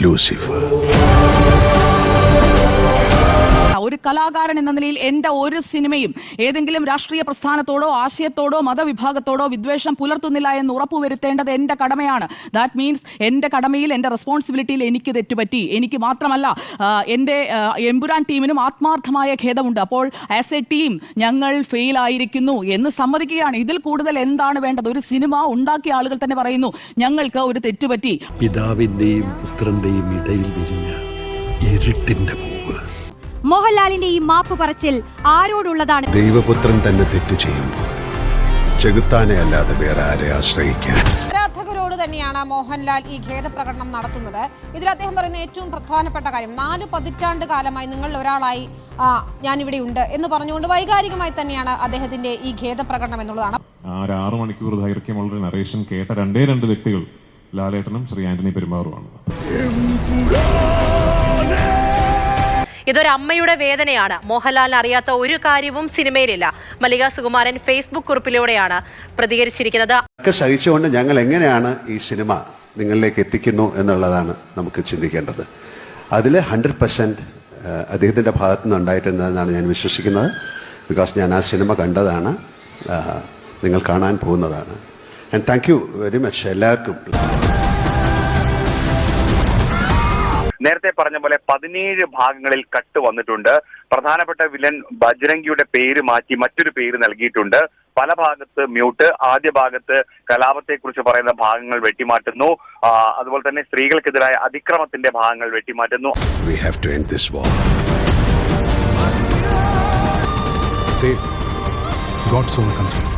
Lucifer ഒരു കലാകാരൻ എന്ന നിലയിൽ എന്റെ ഒരു സിനിമയും ഏതെങ്കിലും രാഷ്ട്രീയ പ്രസ്ഥാനത്തോടോ ആശയത്തോടോ മതവിഭാഗത്തോടോ വിദ്വേഷം പുലർത്തുന്നില്ല എന്ന് ഉറപ്പുവരുത്തേണ്ടത് എന്റെ കടമയാണ്. ദാറ്റ് മീൻസ് എന്റെ കടമയിൽ എന്റെ റെസ്പോൺസിബിലിറ്റിയിൽ എനിക്ക് തെറ്റുപറ്റി. എനിക്ക് മാത്രമല്ല എന്റെ എമ്പുരാൻ ടീമിനും ആത്മാർത്ഥമായ ഖേദമുണ്ട്. അപ്പോൾ ആസ് എ ടീം ഞങ്ങൾ ഫെയിൽ ആയിരിക്കുന്നു എന്ന് സമ്മതിക്കുകയാണ്. ഇതിൽ കൂടുതൽ എന്താണ് വേണ്ടത്? ഒരു സിനിമ ഉണ്ടാക്കിയ ആളുകൾ തന്നെ പറയുന്നു ഞങ്ങൾക്ക് ഒരു തെറ്റുപറ്റി. പിതാവിന്റെയും പുത്രന്റെയും ഇടയിൽ വിരിഞ്ഞ ഇരുട്ടിന്റെ പൂവ് മോഹൻലാലിന്റെ ഈ മാപ്പ് പറച്ചിൽ ആരോടുള്ളതാണ്? ദൈവപുത്രൻ തന്നെ തെറ്റ് ചെയ്യുമ്പോൾ ചെകുത്താനെ അല്ലാതെ വേറെ ആരെ ആശ്രയിക്കാൻ. ആരാധകരോട് തന്നെയാണ് മോഹൻലാൽ ഈ ഖേദപ്രകടനം നടത്തുന്നത്. ഇതിൽ അദ്ദേഹം പറയുന്ന ഏറ്റവും പ്രധാനപ്പെട്ട കാര്യം നാല് പതിറ്റാണ്ട് കാലമായി നിങ്ങൾ ഒരാളായി ഞാനിവിടെ ഉണ്ട് എന്ന് പറഞ്ഞുകൊണ്ട് വൈകാരികമായി തന്നെയാണ് അദ്ദേഹത്തിന്റെ ഈ ഖേദപ്രകടനം എന്നുള്ളതാണ്. ആ ഒരു ആറ് മണിക്കൂർ ദൈർഘ്യമുള്ള നറേഷൻ കേട്ട രണ്ടേ രണ്ട് വ്യക്തികൾ ലാലേട്ടനും ശ്രീ ആന്റണി പെരുമാറുമാണ് ഇതൊരു അമ്മയുടെ വേദനയാണ്. മോഹൻലാലിന് അറിയാത്ത ഒരു കാര്യവും സിനിമയിലില്ല. മല്ലിക സുകുമാരൻ ഫേസ്ബുക്ക് കുറിപ്പിലൂടെയാണ് പ്രതികരിച്ചിരിക്കുന്നത്. സഹിച്ചുകൊണ്ട് ഞങ്ങൾ എങ്ങനെയാണ് ഈ സിനിമ നിങ്ങളിലേക്ക് എത്തിക്കുന്നു എന്നുള്ളതാണ് നമുക്ക് ചിന്തിക്കേണ്ടത്. അതിൽ ഹൺഡ്രഡ് പെർസെന്റ് അദ്ദേഹത്തിന്റെ ഭാഗത്തു നിന്ന് ഉണ്ടായിട്ടുണ്ടെന്നാണ് ഞാൻ വിശ്വസിക്കുന്നത്. ബിക്കോസ് ഞാൻ ആ സിനിമ കണ്ടതാണ് നിങ്ങൾ കാണാൻ പോകുന്നതാണ്. And thank you very much എല്ലാവർക്കും. നേരത്തെ പറഞ്ഞ പോലെ പതിനേഴ് ഭാഗങ്ങളിൽ കട്ട് വന്നിട്ടുണ്ട്. പ്രധാനപ്പെട്ട വില്ലൻ ബജ്രംഗിയുടെ പേര് മാറ്റി മറ്റൊരു പേര് നൽകിയിട്ടുണ്ട്. പല ഭാഗത്ത് മ്യൂട്ട് ആദ്യ ഭാഗത്ത് കലാപത്തെക്കുറിച്ച് പറയുന്ന ഭാഗങ്ങൾ വെട്ടിമാറ്റുന്നു. അതുപോലെ തന്നെ സ്ത്രീകൾക്കെതിരായ അതിക്രമത്തിന്റെ ഭാഗങ്ങൾ വെട്ടിമാറ്റുന്നു. God's own country.